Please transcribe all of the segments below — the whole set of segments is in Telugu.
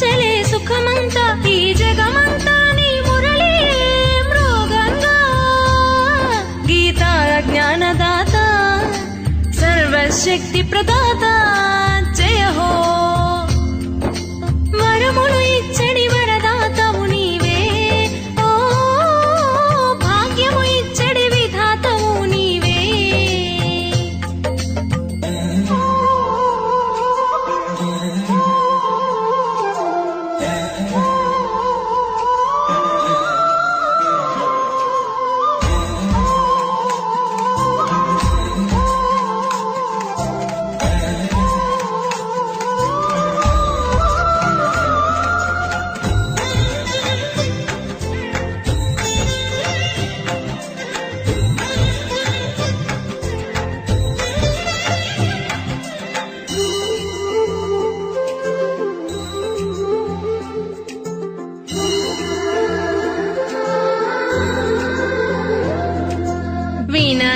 తిరిగి సుఖమంతా ఈ జగమంతా నీ మురళి మృగంగా. గీతా జ్ఞానదాత సర్వశక్తి ప్రదాత.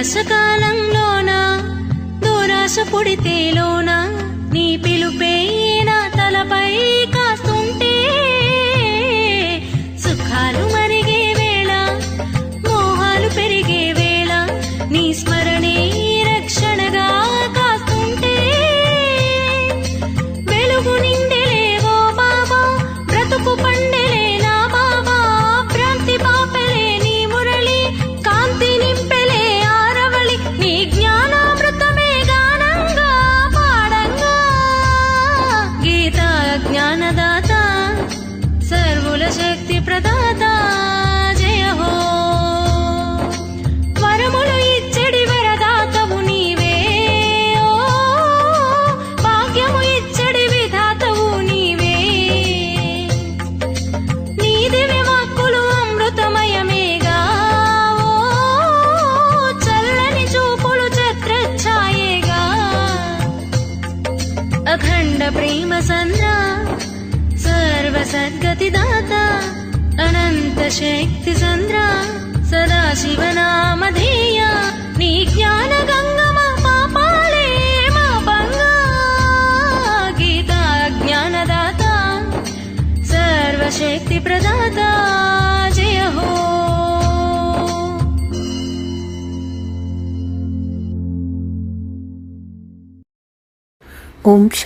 వినాశకాలంలోన దురాశ పుడితేలోన? నీ పిలుపే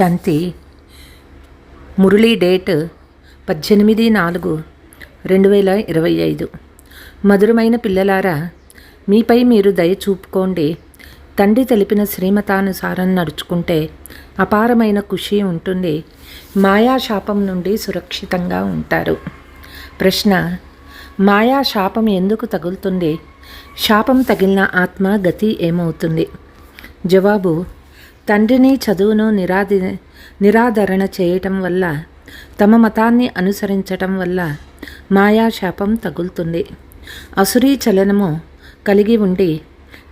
శాంతి. మురళీ డేట్ పద్దెనిమిది నాలుగు రెండు వేల ఇరవై ఐదు. మధురమైన పిల్లలారా మీపై మీరు దయ చూపుకోండి. తండ్రి తెలిపిన శ్రీమతానుసారం నడుచుకుంటే అపారమైన ఖుషి ఉంటుంది. మాయా శాపం నుండి సురక్షితంగా ఉంటారు. ప్రశ్న మాయా శాపం ఎందుకు తగులుతుంది? శాపం తగిలిన ఆత్మ గతి ఏమవుతుంది? జవాబు తండ్రిని చదువును నిరాది నిరాదరణ చేయటం వల్ల తమ మతాన్ని అనుసరించటం వల్ల మాయా శాపం తగులుతుంది. అసురీ చలనము కలిగి ఉండి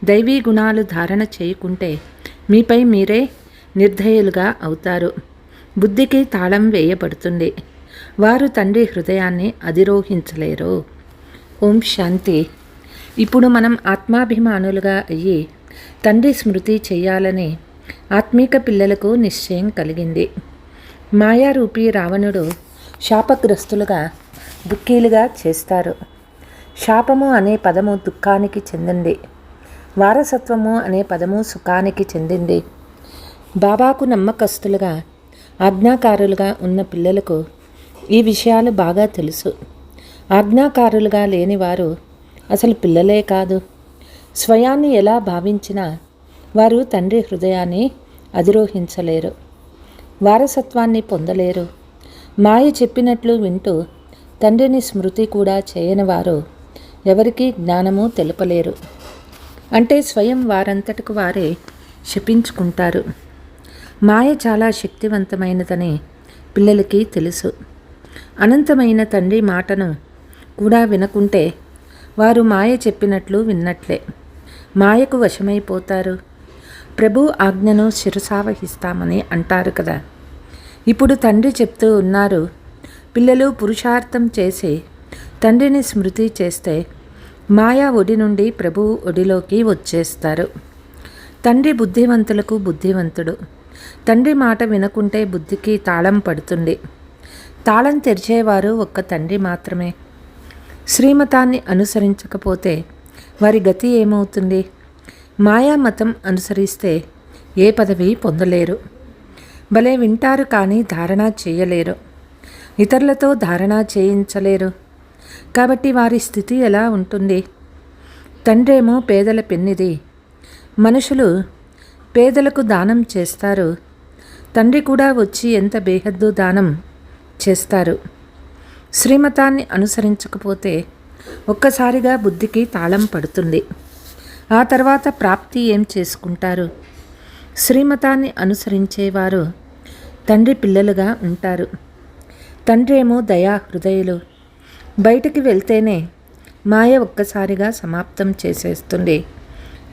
దైవీ గుణాలు ధారణ చేయకుంటే మీపై మీరే నిర్ధయులుగా అవుతారు. బుద్ధికి తాళం వేయబడుతుంది. వారు తండ్రి హృదయాన్ని అధిరోహించలేరు. ఓం శాంతి. ఇప్పుడు మనం ఆత్మాభిమానులుగా అయ్యి తండ్రి స్మృతి చేయాలని ఆత్మీక పిల్లలకు నిశ్చయం కలిగింది. మాయారూపి రావణుడు శాపగ్రస్తులుగా దుఃఖీలుగా చేస్తారు. శాపము అనే పదము దుఃఖానికి చెందింది. వారసత్వము అనే పదము సుఖానికి చెందింది. బాబాకు నమ్మకస్తులుగా ఆజ్ఞాకారులుగా ఉన్న పిల్లలకు ఈ విషయాలు బాగా తెలుసు. ఆజ్ఞాకారులుగా లేనివారు అసలు పిల్లలే కాదు. స్వయాన్ని ఎలా భావించినా వారు తండ్రి హృదయాన్ని అధిరోహించలేరు. వారసత్వాన్ని పొందలేరు. మాయ చెప్పినట్లు వింటూ తండ్రిని స్మృతి కూడా చేయని వారు ఎవరికీ జ్ఞానము తెలుపలేరు. అంటే స్వయం వారంతటికి వారే శపించుకుంటారు. మాయ చాలా శక్తివంతమైనదని పిల్లలకి తెలుసు. అనంతమైన తండ్రి మాటను కూడా వినకుంటే వారు మాయ చెప్పినట్లు విన్నట్లే. మాయకు వశమైపోతారు. ప్రభు ఆజ్ఞను శిరసావహిస్తామని అంటారు కదా. ఇప్పుడు తండ్రి చెప్తూ ఉన్నారు పిల్లలు పురుషార్థం చేసి తండ్రిని స్మృతి చేస్తే మాయా ఒడి నుండి ప్రభు ఒడిలోకి వచ్చేస్తారు. తండ్రి బుద్ధివంతులకు బుద్ధివంతుడు తండ్రి మాట వినకుంటే బుద్ధికి తాళం పడుతుంది. తాళం తెరిచేవారు ఒక్క తండ్రి మాత్రమే. శ్రీమతాన్ని అనుసరించకపోతే వారి గతి ఏమవుతుంది? మాయామతం అనుసరిస్తే ఏ పదవి పొందలేరు. భలే వింటారు కానీ ధారణ చేయలేరు. ఇతరులతో ధారణ చేయించలేరు. కాబట్టి వారి స్థితి ఎలా ఉంటుంది? తండ్రేమో పేదల పెన్నిది. మనుషులు పేదలకు దానం చేస్తారు. తండ్రి కూడా వచ్చి ఎంత బేహద్దు దానం చేస్తారు? శ్రీమతాన్ని అనుసరించకపోతే ఒక్కసారిగా బుద్ధికి తాళం పడుతుంది. ఆ తర్వాత ప్రాప్తి ఏం చేసుకుంటారు? శ్రీమతాన్ని అనుసరించేవారు తండ్రి పిల్లలుగా ఉంటారు. తండ్రి ఏమో దయా హృదయులు. బయటికి వెళ్తేనే మాయ ఒక్కసారిగా సమాప్తం చేసేస్తుంది.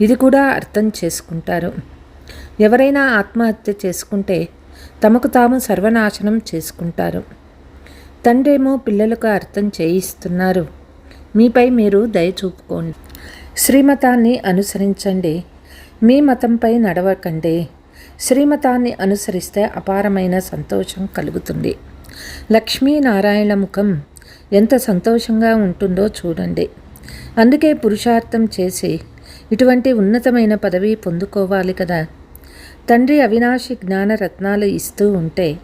ఇది కూడా అర్థం చేసుకుంటారు. ఎవరైనా ఆత్మహత్య చేసుకుంటే తమకు తాము సర్వనాశనం చేసుకుంటారు. తండ్రేమో పిల్లలకు అర్థం చేయిస్తున్నారు. మీపై మీరు దయ చూపుకోండి. శ్రీమతాన్ని అనుసరించండి. మీ మతంపై నడవకండి. శ్రీమతాన్ని అనుసరిస్తే అపారమైన సంతోషం కలుగుతుంది. లక్ష్మీనారాయణ ముఖం ఎంత సంతోషంగా ఉంటుందో చూడండి. అందుకే పురుషార్థం చేసి ఇటువంటి ఉన్నతమైన పదవి పొందుకోవాలి కదా. తండ్రి అవినాశి జ్ఞాన రత్నాలు ఇస్తూ ఉంటే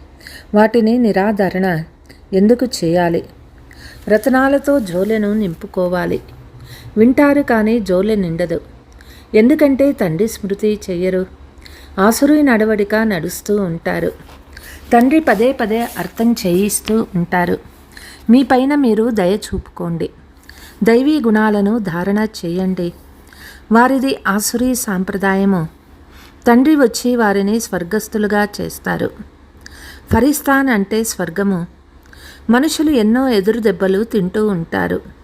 వాటిని నిరాధరణ ఎందుకు చేయాలి? రత్నాలతో జోలెను నింపుకోవాలి. వింటారు కానీ జోలె నిండదు. ఎందుకంటే తండ్రి స్మృతి చెయ్యరు. ఆసురి నడవడిక నడుస్తూ ఉంటారు. తండ్రి పదే పదే అర్థం చేయిస్తూ ఉంటారు. మీ పైన మీరు దయ చూపుకోండి. దైవీ గుణాలను ధారణ చేయండి. వారిది ఆసురి సాంప్రదాయము. తండ్రి వచ్చి వారిని స్వర్గస్థులుగా చేస్తారు. ఫరిస్తాన్ అంటే స్వర్గము. మనుషులు ఎన్నో ఎదురు దెబ్బలు తింటూ ఉంటారు.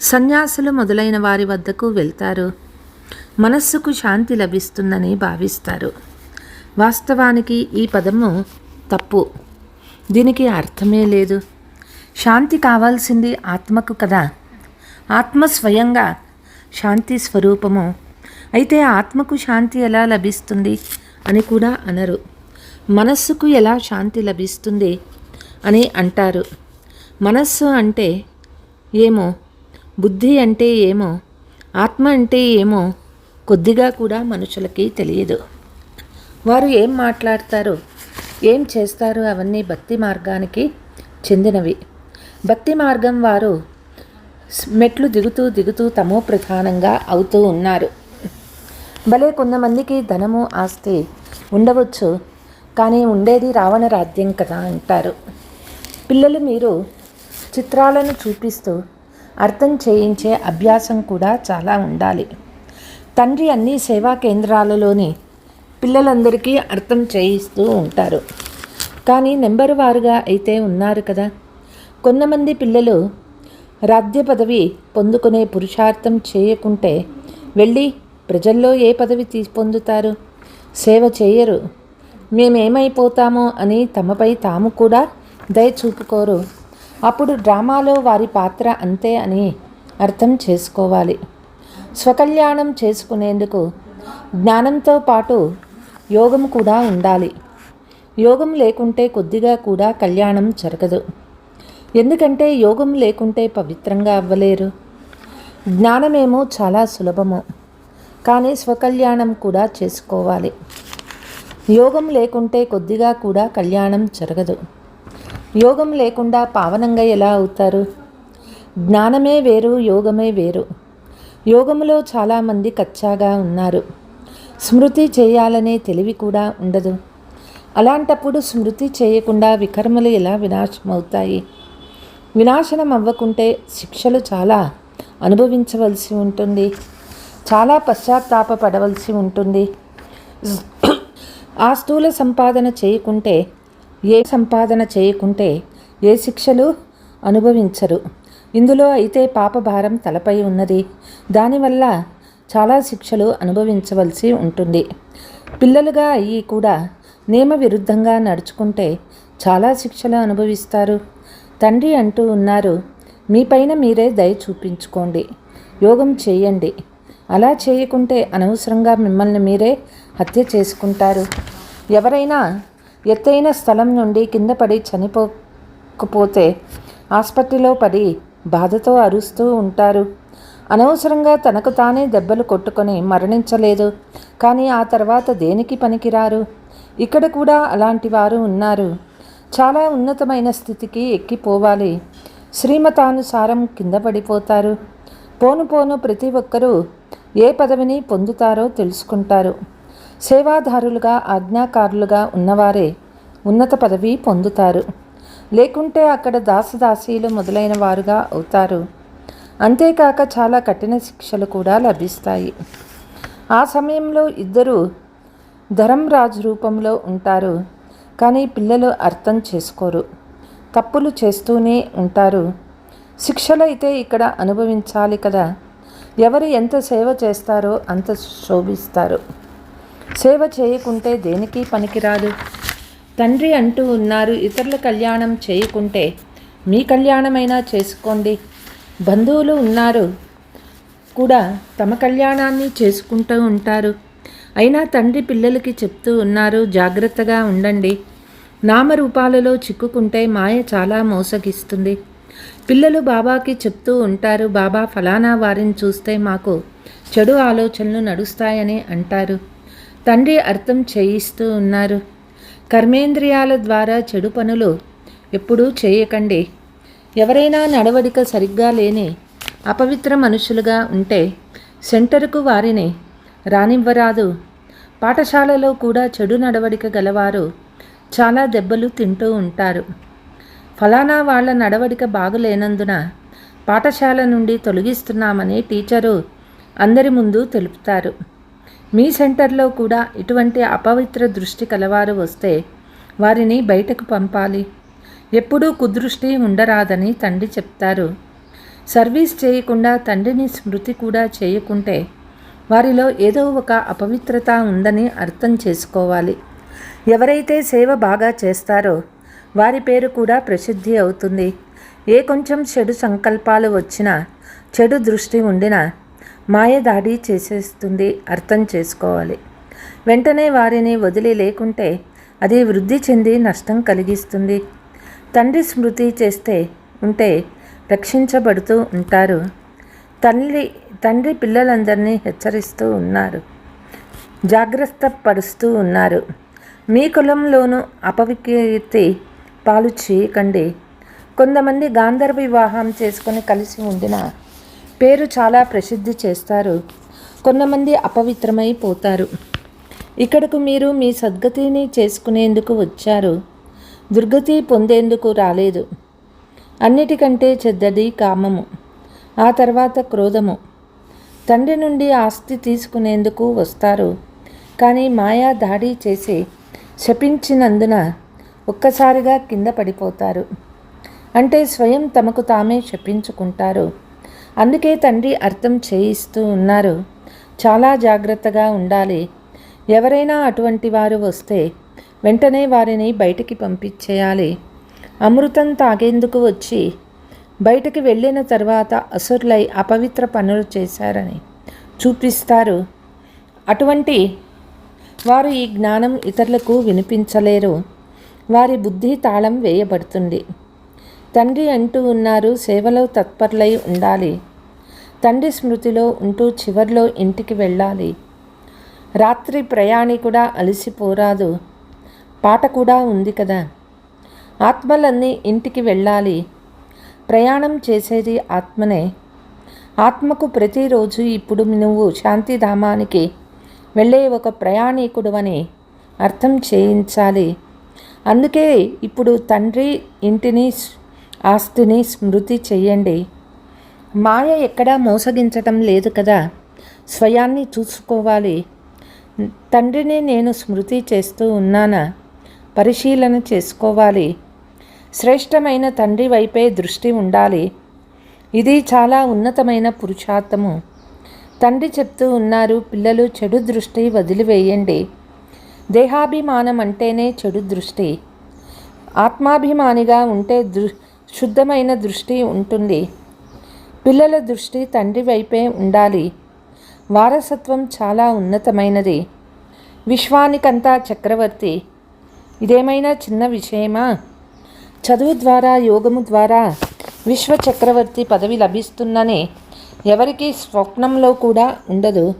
సన్యాసులు మొదలైన వారి వద్దకు వెళ్తారు. మనస్సుకు శాంతి లభిస్తుందని భావిస్తారు. వాస్తవానికి ఈ పదము తప్పు. దీనికి అర్థమే లేదు. శాంతి కావాల్సింది ఆత్మకు కదా. ఆత్మ స్వయంగా శాంతి స్వరూపము. అయితే ఆత్మకు శాంతి ఎలా లభిస్తుంది అని కూడా అనరు. మనస్సుకు ఎలా శాంతి లభిస్తుంది అని అంటారు. మనస్సు అంటే ఏమో? బుద్ధి అంటే ఏమో ఆత్మ అంటే ఏమో కొద్దిగా కూడా మనుషులకి తెలియదు. వారు ఏం మాట్లాడతారు ఏం చేస్తారు అవన్నీ భక్తి మార్గానికి చెందినవి. భక్తి మార్గం వారు మెట్లు దిగుతూ దిగుతూ తమో ప్రధానంగా అవుతూ ఉన్నారు. భలే కొంతమందికి ధనము ఆస్తి ఉండవచ్చు కానీ ఉండేది రావణ రాజ్యం కదా అంటారు. పిల్లలు మీరు చిత్రాలను చూపిస్తూ అర్థం చేయించే అభ్యాసం కూడా చాలా ఉండాలి. తండ్రి అన్ని సేవా కేంద్రాలలోని పిల్లలందరికీ అర్థం చేయిస్తూ ఉంటారు. కానీ నెంబర్ వారుగా అయితే ఉన్నారు కదా. కొంతమంది పిల్లలు రాజ్య పదవి పొందుకునే పురుషార్థం చేయకుంటే వెళ్ళి ప్రజల్లో ఏ పదవి తీ పొందుతారు? సేవ చేయరు. మేమేమైపోతామో అని తమపై తాము కూడా దయ చూపుకోరు. అప్పుడు డ్రామాలో వారి పాత్ర అంతే అని అర్థం చేసుకోవాలి. స్వకల్యాణం చేసుకునేందుకు జ్ఞానంతో పాటు యోగం కూడా ఉండాలి. యోగం లేకుంటే కొద్దిగా కూడా కళ్యాణం జరగదు. ఎందుకంటే యోగం లేకుంటే పవిత్రంగా అవ్వలేరు. జ్ఞానమేమో చాలా సులభము. కానీ స్వకల్యాణం కూడా చేసుకోవాలి. యోగం లేకుంటే కొద్దిగా కూడా కళ్యాణం జరగదు. యోగం లేకుండా పావనంగా ఎలా అవుతారు? జ్ఞానమే వేరు యోగమే వేరు. యోగములో చాలామంది కచ్చాగా ఉన్నారు. స్మృతి చేయాలనే తెలివి కూడా ఉండదు. అలాంటప్పుడు స్మృతి చేయకుండా వికర్మలు ఎలా వినాశమవుతాయి? వినాశనం అవ్వకుంటే శిక్షలు చాలా అనుభవించవలసి ఉంటుంది. చాలా పశ్చాత్తాపపడవలసి ఉంటుంది. ఆ స్థూల సంపాదన చేయకుంటే ఏ సంపాదన చేయకుంటే ఏ శిక్షలు అనుభవించరు. ఇందులో అయితే పాపభారం తలపై ఉన్నది. దానివల్ల చాలా శిక్షలు అనుభవించవలసి ఉంటుంది. పిల్లలుగా అయ్యి కూడా నియమ విరుద్ధంగా నడుచుకుంటే చాలా శిక్షలు అనుభవిస్తారు. తండ్రి అంటూ ఉన్నారు మీపైన మీరే దయ చూపించుకోండి. యోగం చేయండి. అలా చేయకుంటే అనవసరంగా మిమ్మల్ని మీరే హత్య చేసుకుంటారు. ఎవరైనా ఎత్తైన స్థలం నుండి కింద పడి చనిపోకపోతే ఆసుపత్రిలో పడి బాధతో అరుస్తూ ఉంటారు. అనవసరంగా తనకు తానే దెబ్బలు కొట్టుకొని మరణించలేదు. కానీ ఆ తర్వాత దేనికి పనికిరారు? ఇక్కడ కూడా అలాంటి వారు ఉన్నారు. చాలా ఉన్నతమైన స్థితికి ఎక్కిపోవాలి. శ్రీమతానుసారం కింద పడిపోతారు. పోను పోను ప్రతి ఒక్కరూ ఏ పదవిని పొందుతారో తెలుసుకుంటారు. సేవాదారులుగా ఆజ్ఞాకారులుగా ఉన్నవారే ఉన్నత పదవి పొందుతారు. లేకుంటే అక్కడ దాసదాసీలు మొదలైన వారుగా అవుతారు. అంతేకాక చాలా కఠిన శిక్షలు కూడా లభిస్తాయి. ఆ సమయంలో ఇద్దరు ధరంరాజు రూపంలో ఉంటారు. కానీ పిల్లలు అర్థం చేసుకోరు. తప్పులు చేస్తూనే ఉంటారు. శిక్షలైతే ఇక్కడ అనుభవించాలి కదా. ఎవరు ఎంత సేవ చేస్తారో అంత శోభిస్తారు. సేవ చేయకుంటే దేనికి పనికిరాదు? తండ్రి అంటూ ఉన్నారు ఇతరుల కళ్యాణం చేయకుంటే మీ కళ్యాణమైనా చేసుకోండి. బంధువులు ఉన్నారు కూడా తమ కళ్యాణాన్ని చేసుకుంటూ ఉంటారు. అయినా తండ్రి పిల్లలకి చెప్తూ ఉన్నారు జాగ్రత్తగా ఉండండి. నామరూపాలలో చిక్కుకుంటే మాయ చాలా మోసగిస్తుంది. పిల్లలు బాబాకి చెప్తూ ఉంటారు బాబా ఫలానా వారిని చూస్తే మాకు చెడు ఆలోచనలు నడుస్తాయని అంటారు. తండ్రి అర్థం చేయిస్తూ ఉన్నారు. కర్మేంద్రియాల ద్వారా చెడు పనులు ఎప్పుడూ చేయకండి. ఎవరైనా నడవడిక సరిగ్గా లేని అపవిత్ర మనుషులుగా ఉంటే సెంటర్కు వారిని రానివ్వరాదు. పాఠశాలలో కూడా చెడు నడవడిక గలవారు చాలా దెబ్బలు తింటూ ఉంటారు. ఫలానా వాళ్ళ నడవడిక బాగులేనందున పాఠశాల నుండి తొలగిస్తున్నామని టీచరు అందరి ముందు తెలుపుతారు. మీ సెంటర్లో కూడా ఇటువంటి అపవిత్ర దృష్టి కలవారు వస్తే వారిని బయటకు పంపాలి. ఎప్పుడూ కుదృష్టి ఉండరాదని తండ్రి చెప్తారు. సర్వీస్ చేయకుండా తండ్రిని స్మృతి కూడా చేయకుంటే వారిలో ఏదో ఒక అపవిత్రత ఉందని అర్థం చేసుకోవాలి. ఎవరైతే సేవ బాగా చేస్తారో వారి పేరు కూడా ప్రసిద్ధి అవుతుంది. ఏ కొంచెం చెడు సంకల్పాలు వచ్చినా చెడు దృష్టి ఉండినా మాయ దాడి చేసేస్తుంది అర్థం చేసుకోవాలి. వెంటనే వారిని వదిలి లేకుంటే అది వృద్ధి చెంది నష్టం కలిగిస్తుంది. తండ్రి స్మృతి చేస్తే ఉంటే రక్షించబడుతూ ఉంటారు. తల్లి తండ్రి పిల్లలందరినీ హెచ్చరిస్తూ ఉన్నారు. జాగ్రత్త పరుస్తూ ఉన్నారు. మీ కులంలోనూ అపవికీర్తి పాలు చేయకండి. కొంతమంది గాంధర్వ వివాహం చేసుకొని కలిసి ఉండిన పేరు చాలా ప్రసిద్ధి చేస్తారు. కొంతమంది అపవిత్రమై పోతారు. ఇక్కడకు మీరు మీ సద్గతిని చేసుకునేందుకు వచ్చారు. దుర్గతి పొందేందుకు రాలేదు. అన్నిటికంటే చెద్దది కామము ఆ తర్వాత క్రోధము. తండ్రి నుండి ఆస్తి తీసుకునేందుకు వస్తారు. కానీ మాయా దాడి చేసి శపించినందున ఒక్కసారిగా కింద పడిపోతారు. అంటే స్వయం తమకు తామే శపించుకుంటారు. అందుకే తండ్రి అర్థం చేయిస్తూ ఉన్నారు. చాలా జాగ్రత్తగా ఉండాలి. ఎవరైనా అటువంటి వారు వస్తే వెంటనే వారిని బయటికి పంపించేయాలి. అమృతం తాగేందుకు వచ్చి బయటికి వెళ్ళిన తర్వాత అసురులై అపవిత్ర పనులు చేశారని చూపిస్తారు. అటువంటి వారు ఈ జ్ఞానం ఇతరులకు వినిపించలేరు. వారి బుద్ధి తాళం వేయబడుతుంది. తండ్రి అంటూ ఉన్నారు సేవలో తత్పరులై ఉండాలి. తండ్రి స్మృతిలో ఉంటూ చివర్లో ఇంటికి వెళ్ళాలి. రాత్రి ప్రయాణికుడా అలసిపోరాదు. పాట కూడా ఉంది కదా. ఆత్మలన్నీ ఇంటికి వెళ్ళాలి. ప్రయాణం చేసేది ఆత్మనే. ఆత్మకు ప్రతిరోజు ఇప్పుడు నువ్వు శాంతిధామానికి వెళ్ళే ఒక ప్రయాణికుడు అని అర్థం చేయించాలి. అందుకే ఇప్పుడు తండ్రి ఇంటిని ఆస్తిని స్మృతి చెయ్యండి. మాయ ఎక్కడా మోసగించటం లేదు కదా. స్వయాన్ని చూసుకోవాలి. తండ్రిని నేను స్మృతి చేస్తూ ఉన్నానా? పరిశీలన చేసుకోవాలి. శ్రేష్టమైన తండ్రి వైపే దృష్టి ఉండాలి. ఇది చాలా ఉన్నతమైన పురుషార్థము. తండ్రి చెప్తూ ఉన్నారు పిల్లలు చెడు దృష్టి వదిలివేయండి. దేహాభిమానం అంటేనే చెడు దృష్టి. ఆత్మాభిమానిగా ఉంటే దృ శుద్ధమైన దృష్టి ఉంటుంది. పిల్లల దృష్టి తండ్రి వైపే ఉండాలి. వారసత్వం చాలా ఉన్నతమైనది. విశ్వానికంతా చక్రవర్తి. ఇదేమైనా చిన్న విషయమా? చదువు ద్వారా యోగము ద్వారా విశ్వ చక్రవర్తి పదవి లభిస్తుందని ఎవరికి స్వప్నంలో కూడా ఉండదు.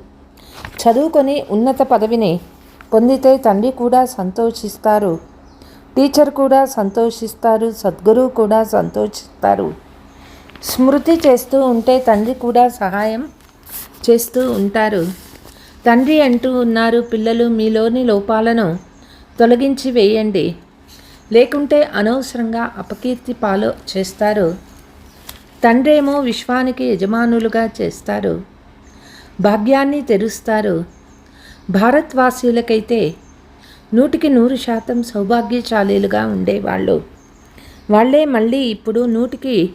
చదువుకొని ఉన్నత పదవిని పొందితే తండ్రి కూడా సంతోషిస్తారు. టీచర్ కూడా సంతోషిస్తారు సద్గురువు కూడా సంతోషిస్తారు. స్మృతి చేస్తూ ఉంటే తండ్రి కూడా సహాయం చేస్తూ ఉంటారు. తండ్రి అంటూ ఉన్నారు పిల్లలు మీలోని లోపాలను తొలగించి వేయండి. లేకుంటే అనవసరంగా అపకీర్తి పాలు చేస్తారు. తండ్రేమో విశ్వానికి యజమానులుగా చేస్తారు. భాగ్యాన్ని తెరుస్తారు. భారత్వాసీలకైతే నూటికి నూరు శాతం సౌభాగ్యశాలీలుగా ఉండేవాళ్ళు. వాళ్ళే మళ్ళీ ఇప్పుడు నూటికి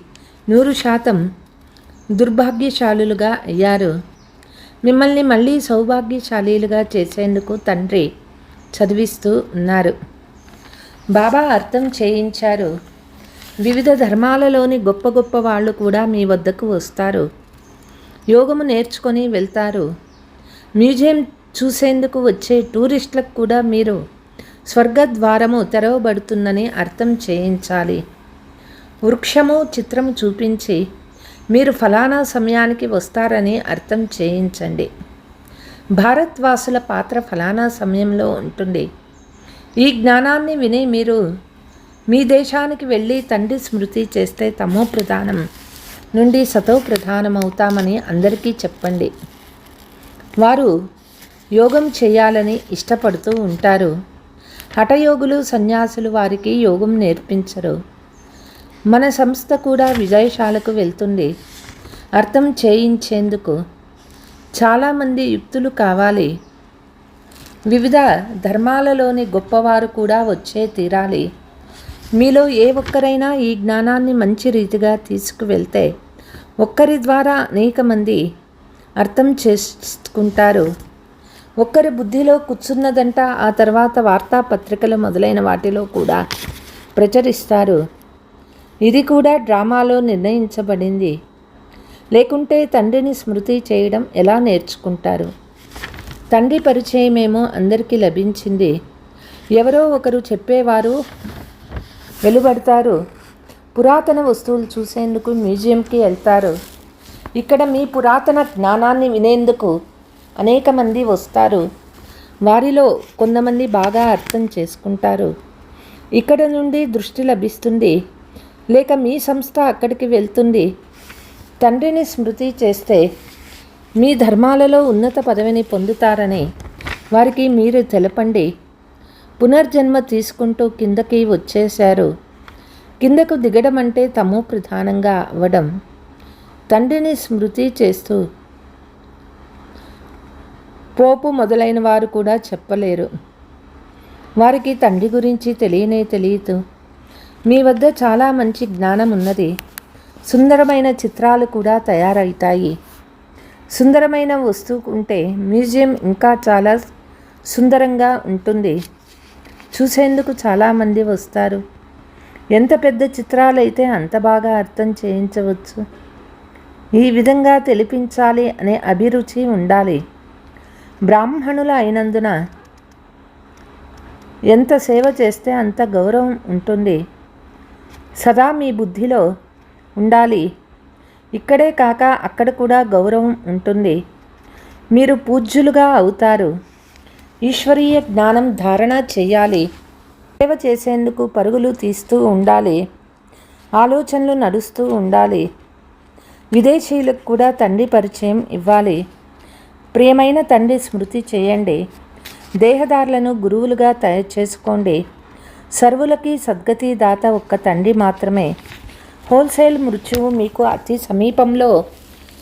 నూరు శాతం దుర్భాగ్యశాలులుగా అయ్యారు. మిమ్మల్ని మళ్ళీ సౌభాగ్యశాలీలుగా చేసేందుకు తండ్రి చదివిస్తూ ఉన్నారు. బాబా అర్థం చేయించారు. వివిధ ధర్మాలలోని గొప్ప గొప్ప వాళ్ళు కూడా మీ వద్దకు వస్తారు. యోగము నేర్చుకొని వెళ్తారు. మ్యూజియం చూసేందుకు వచ్చే టూరిస్టులకు కూడా మీరు స్వర్గద్వారము తెరవబడుతుందని అర్థం చేయించాలి. వృక్షము చిత్రము చూపించి మీరు ఫలానా సమయానికి వస్తారని అర్థం చేయించండి. భారత్వాసుల పాత్ర ఫలానా సమయంలో ఉంటుంది. ఈ జ్ఞానాన్ని విని మీరు మీ దేశానికి వెళ్ళి తండ్రి స్మృతి చేస్తే తమో ప్రధానం నుండి సతో ప్రధానమవుతామని అందరికీ చెప్పండి. వారు యోగం చేయాలని ఇష్టపడుతూ ఉంటారు. హఠయోగులు సన్యాసులు వారికి యోగం నేర్పించరు. మన సంస్థ కూడా విజయశాలకు వెళ్తుంది. అర్థం చేయించేందుకు చాలామంది యుక్తులు కావాలి. వివిధ ధర్మాలలోని గొప్పవారు కూడా వచ్చే తీరాలి. మీలో ఏ ఒక్కరైనా ఈ జ్ఞానాన్ని మంచి రీతిగా తీసుకువెళ్తే ఒక్కరి ద్వారా అనేక మంది అర్థం చేసుకుంటారు. ఒక్కరి బుద్ధిలో కూర్చున్నదంట ఆ తర్వాత వార్తాపత్రికలు మొదలైన వాటిలో కూడా ప్రచురిస్తారు. ఇది కూడా డ్రామాలో నిర్ణయించబడింది. లేకుంటే తండ్రిని స్మృతి చేయడం ఎలా నేర్చుకుంటారు? తండ్రి పరిచయమేమో అందరికీ లభించింది. ఎవరో ఒకరు చెప్పేవారు వెలువడతారు. పురాతన వస్తువులు చూసేందుకు మ్యూజియంకి వెళ్తారు. ఇక్కడ మీ పురాతన జ్ఞానాన్ని వినేందుకు అనేక మంది వస్తారు. వారిలో కొంతమంది బాగా అర్థం చేసుకుంటారు. ఇక్కడ నుండి దృష్టి లభిస్తుంది. లేక మీ సంస్థ అక్కడికి వెళ్తుంది. తండ్రిని స్మృతి చేస్తే మీ ధర్మాలలో ఉన్నత పదవిని పొందుతారని వారికి మీరు తెలపండి. పునర్జన్మ తీసుకుంటూ కిందకి వచ్చేశారు. కిందకు దిగడం అంటే తమో ప్రధానంగా అవ్వడం. తండ్రిని స్మృతి చేస్తూ పోపు మొదలైన వారు కూడా చెప్పలేరు. వారికి తండ్రి గురించి తెలియనే తెలియదు. మీ వద్ద చాలా మంచి జ్ఞానం ఉన్నది. సుందరమైన చిత్రాలు కూడా తయారవుతాయి. సుందరమైన వస్తువు ఉంటే మ్యూజియం ఇంకా చాలా సుందరంగా ఉంటుంది. చూసేందుకు చాలామంది వస్తారు. ఎంత పెద్ద చిత్రాలైతే అంత బాగా అర్థం చేయించవచ్చు. ఈ విధంగా తెలిపించాలి అనే అభిరుచి ఉండాలి. బ్రాహ్మణుల అయినందున ఎంత సేవ చేస్తే అంత గౌరవం ఉంటుంది. సదా మీ బుద్ధిలో ఉండాలి. ఇక్కడే కాక అక్కడ కూడా గౌరవం ఉంటుంది. మీరు పూజ్యులుగా అవుతారు. ఈశ్వరీయ జ్ఞానం ధారణ చేయాలి. సేవ చేసేందుకు పరుగులు తీస్తూ ఉండాలి. ఆలోచనలు నడుస్తూ ఉండాలి. విదేశీయులకు కూడా తండ్రి పరిచయం ఇవ్వాలి. ప్రియమైన తండ్రి స్మృతి చేయండి. దేహదారులను గురువులుగా తయారు చేసుకోండి. సర్వులకి సద్గతి దాత ఒక్క తండ్రి మాత్రమే. హోల్సేల్ మృత్యువు మీకు అతి సమీపంలో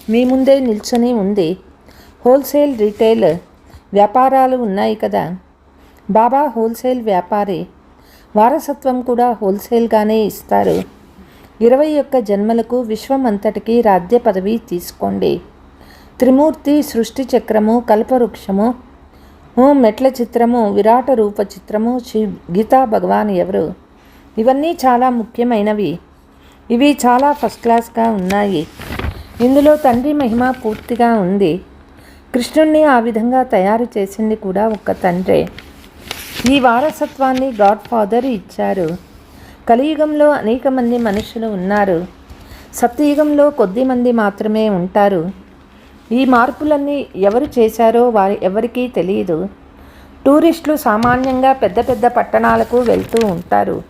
మీ ముందే నిల్చొని ఉంది. హోల్సేల్ రీటైల్ వ్యాపారాలు ఉన్నాయి కదా. బాబా హోల్సేల్ వ్యాపారి. వారసత్వం కూడా హోల్సేల్గానే ఇస్తారు. ఇరవై ఒక్క జన్మలకు విశ్వం అంతటికి రాజ్య పదవి తీసుకోండి. త్రిమూర్తి సృష్టి చక్రము కల్పవృక్షము మెట్ల చిత్రము విరాట రూప చిత్రము శ్రీ గీతా భగవాన్ ఎవరు? ఇవన్నీ చాలా ముఖ్యమైనవి. ఇవి చాలా ఫస్ట్ క్లాస్గా ఉన్నాయి. ఇందులో తండ్రి మహిమ పూర్తిగా ఉంది. కృష్ణుణ్ణి ఆ విధంగా తయారు చేసింది కూడా ఒక్క తండ్రే. ఈ వారసత్వాన్ని గాడ్ ఫాదర్ ఇచ్చారు. కలియుగంలో అనేక మంది మనుషులు ఉన్నారు. సత్యయుగంలో కొద్ది మంది మాత్రమే ఉంటారు. ఈ మార్పులన్నీ ఎవరు చేశారో వారి ఎవరికీ తెలియదు టూరిస్టులు సామాన్యంగా పెద్ద పెద్ద పట్టణాలకు వెళ్తూ ఉంటారు.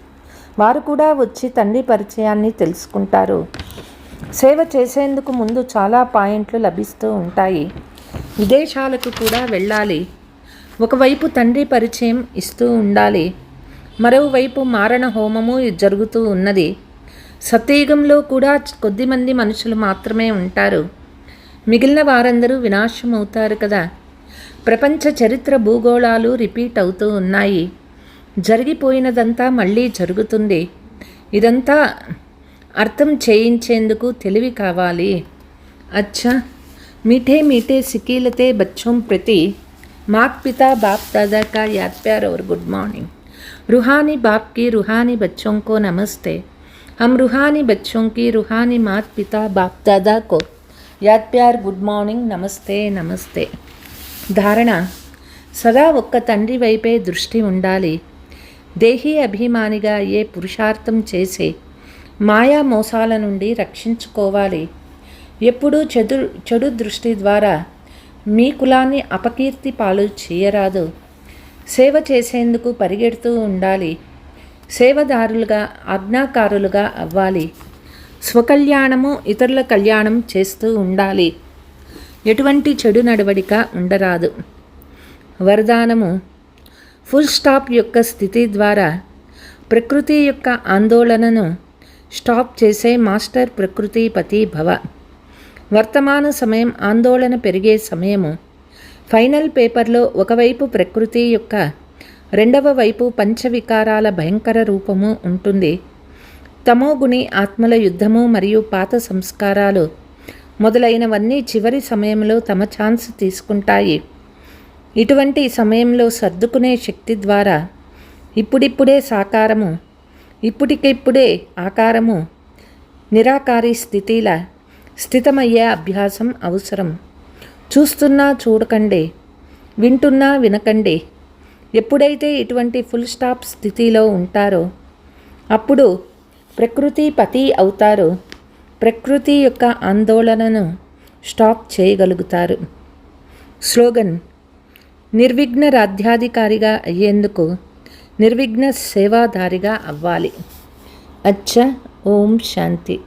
వారు కూడా వచ్చి తండ్రి పరిచయాన్ని తెలుసుకుంటారు. సేవ చేసేందుకు ముందు చాలా పాయింట్లు లభిస్తూ ఉంటాయి. విదేశాలకు కూడా వెళ్ళాలి. ఒకవైపు తండ్రి పరిచయం ఇస్తూ ఉండాలి. మరోవైపు మారణ హోమము జరుగుతూ ఉన్నది. సత్యయుగంలో కూడా కొద్దిమంది మనుషులు మాత్రమే ఉంటారు. మిగిలిన వారందరూ వినాశం అవుతారు కదా ప్రపంచ చరిత్ర భూగోళాలు రిపీట్ అవుతూ ఉన్నాయి జరిగిపోయినదంతా మళ్ళీ జరుగుతుంది ఇదంతా అర్థం చేయించేందుకు తెలివి కావాలి అచ్చా मीठे मीठे सिकीलते बच्चों प्रति मात पिता बाप दादा का याद प्यार और गुड मॉर्निंग रूहानी बाप की रूहानी बच्चों को नमस्ते हम रूहानी बच्चों की रूहानी मात पिता बाप दादा को యాద్ప్యార్ గుడ్ మార్నింగ్ నమస్తే నమస్తే. ధారణ సదా ఒక్క తండ్రి వైపే దృష్టి ఉండాలి. దేహీ అభిమానిగా ఏ పురుషార్థం చేసి మాయా మోసాల నుండి రక్షించుకోవాలి. ఎప్పుడూ చెడు చెడు దృష్టి ద్వారా మీ కులాన్ని అపకీర్తి పాలు చేయరాదు. సేవ చేసేందుకు పరిగెడుతూ ఉండాలి. సేవదారులుగా ఆజ్ఞాకారులుగా అవ్వాలి. స్వకల్యాణము ఇతరుల కళ్యాణం చేస్తూ ఉండాలి. ఎటువంటి చెడు నడవడిక ఉండరాదు. వరదానము ఫుల్ స్టాప్ యొక్క స్థితి ద్వారా ప్రకృతి యొక్క ఆందోళనను స్టాప్ చేసే మాస్టర్ ప్రకృతిపతి భవ. వర్తమాన సమయం ఆందోళన పెరిగే సమయము. ఫైనల్ పేపర్లో ఒకవైపు ప్రకృతి యొక్క రెండవ వైపు పంచవికారాల భయంకర రూపము ఉంటుంది. తమోగుణి ఆత్మల యుద్ధము మరియు పాత సంస్కారాలు మొదలైనవన్నీ చివరి సమయంలో తమ ఛాన్స్ తీసుకుంటాయి. ఇటువంటి సమయంలో సర్దుకునే శక్తి ద్వారా ఇప్పుడిప్పుడే సాకారము ఇప్పటికిప్పుడే ఆకారము నిరాకారి స్థితిల స్థితమయ్యే అభ్యాసం అవసరం. చూస్తున్నా చూడకండి వింటున్నా వినకండి. ఎప్పుడైతే ఇటువంటి ఫుల్ స్టాప్ స్థితిలో ఉంటారో అప్పుడు ప్రకృతి పతి అవుతారు. ప్రకృతి యొక్క ఆందోళనను స్టాప్ చేయగలుగుతారు. స్లోగన్ నిర్విఘ్న రాధ్యాధికారిగా అయ్యేందుకు నిర్విఘ్న సేవాదారిగా అవ్వాలి. అచ్చ ఓం శాంతి.